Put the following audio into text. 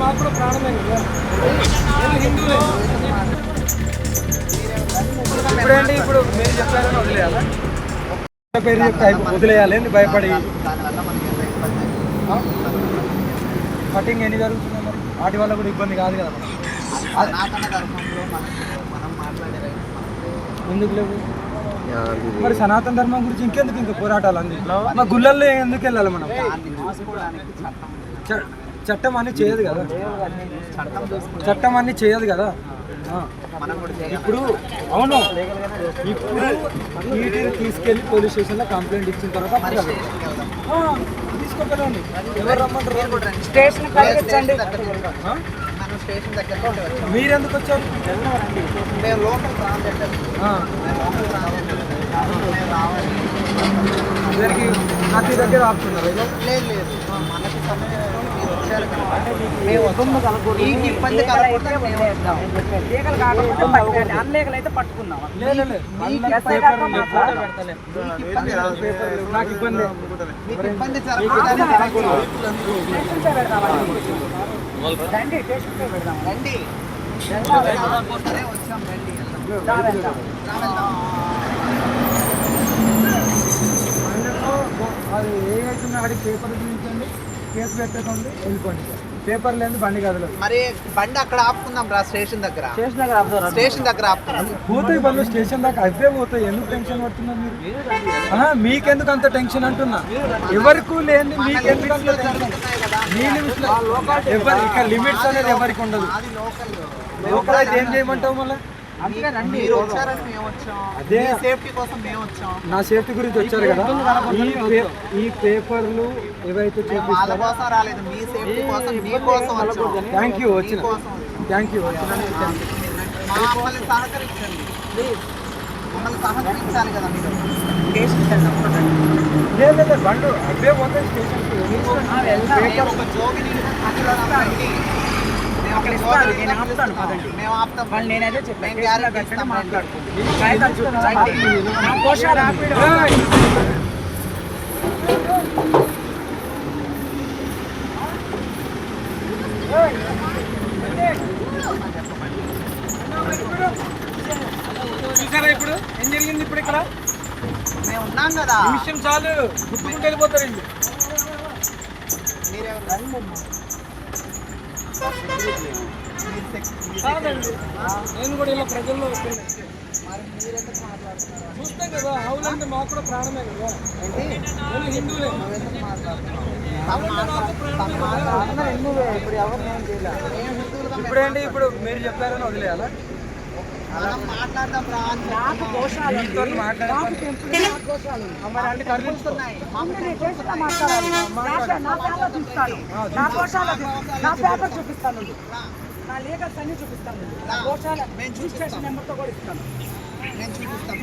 మాకు కూడా ప్రాణమే కదా నేను హిందువులే ఇప్పుడేంటి? ఇప్పుడు మీరు చెప్పారని వదిలేయాలా? పేరు చెప్తే వదిలేయాలి. భయపడి? కటింగ్ ఎన్ని జరుగుతుంది మరి? వాటి వల్ల కూడా ఇబ్బంది కాదు కదా ఎందుకు లేవు? మరి సనాతన ధర్మం గురించి ఇంకెందుకు ఇంకా పోరాటాలు అంది? మా గుళ్ళల్లో ఎందుకు వెళ్ళాలి మనం? చట్టం అన్ని చేయదు కదా. చట్టం అన్ని చేయదు కదా. ఇప్పుడు అవును. ఇప్పుడు వీటిని తీసుకెళ్ళి పోలీస్ స్టేషన్లో కంప్లైంట్ ఇచ్చిన తర్వాత తీసుకోకండి ఎవరు రమ్మంటారు. స్టేషన్ స్టేషన్ దగ్గరికి వెళ్దాం. ఆ? మనం స్టేషన్ దగ్గరికి వచ్చాం మీరు ఎందుకు వచ్చారు? మేము లోకల్ రావాలి దగ్గర ఆపుతున్నారు? లేదు లేదు. మనకి సమయం మీకు ఇబ్బంది కలగకుండా మేము వస్తాం లీగల్ కాకపోతే పట్టుకోండి. అన్లీగల్ అయితే పట్టుకుందాం. మీకు ఇబ్బంది నాకు ఇబ్బంది. మీకు ఇబ్బంది. రండి పెడదాం. రండి. వచ్చాం. రండి. అది ఏ అవుతుంది అక్కడికి పేపర్లు చూపించండి? కేసు పెట్టకండి వెళ్ళిపోండి. పేపర్ లేని బండి కదలదు. మరి బండి అక్కడ ఆపుకుందాం రా స్టేషన్ దగ్గర. స్టేషన్ దగ్గర ఆపుతారా? స్టేషన్ దగ్గర ఆపుకుందాం పోతాయి బండ్లు స్టేషన్ దాకా అవే పోతాయి. ఎందుకు టెన్షన్ పడుతున్నారు మీరు? మీకెందుకు అంత టెన్షన్ అంటున్నా? ఎవరికి లేని మీకెందుకు అంత టెన్షన్? మీ లిమిట్స్ ఎవరి ఇక్కడ లిమిట్స్ అనేది ఎవరికి ఉండదు. అది లోకల్ లోకల్ అయితే ఏం చేయమంటావు మళ్ళీ? అందుకే రండి మీరు వచ్చారని మేము వచ్చాం. అదే. మీ సేఫ్టీ కోసం మేము వచ్చాం. నా సేఫ్టీ గురించి వచ్చారు కదా. ఈ పేపర్లు ఏవైతే మేము వాళ్ళ చూపిస్తారో కోసం రాలేదు. మీ సేఫ్టీ కోసం మీ కోసం వచ్చాం. థ్యాంక్ యూ వచ్చిన. థ్యాంక్ యూ లేదు లేదు బండు అవే పోతాయి స్టేషన్కి ఆ, అక్కడ ఇస్తాను, నేను ఆపుతాను, పదండి. మేము ఆపుతాం. వాళ్ళు నేనైతే చెప్పాను గ్యారెంటీ ఇస్తాం. మాట్లాడుకుంటాం. పోషాలు! చూసారా ఇప్పుడు? ఏం జరిగింది ఇప్పుడు ఇక్కడ? మేము ఉన్నాం కదా. నిమిషం చాలు. గుర్తుకుంటూ వెళ్ళిపోతారు వీళ్ళు. మీరెవరు? కాదండి. నేను కూడా ఇలా ప్రజల్లో వస్తున్నా. మరి మీరెందుకు మాట్లాడుతున్నారు చూస్తాం కదా ఆవులంటే మాకు కూడా ప్రాణమే కదా. ఏంటి నేను హిందువులే. ఇప్పుడు ఎవరు ఇప్పుడేంటి? ఇప్పుడు మీరు చెప్పారని వదిలేయాలా? చూపిస్తాను నా పోషాలు నా పేపర్ చూపిస్తాను నా లీగల్స్ అన్ని చూపిస్తాను నా కోశాల రిజిస్ట్రేషన్ నెంబర్తో కూడా ఇస్తాను నేను చూపిస్తాను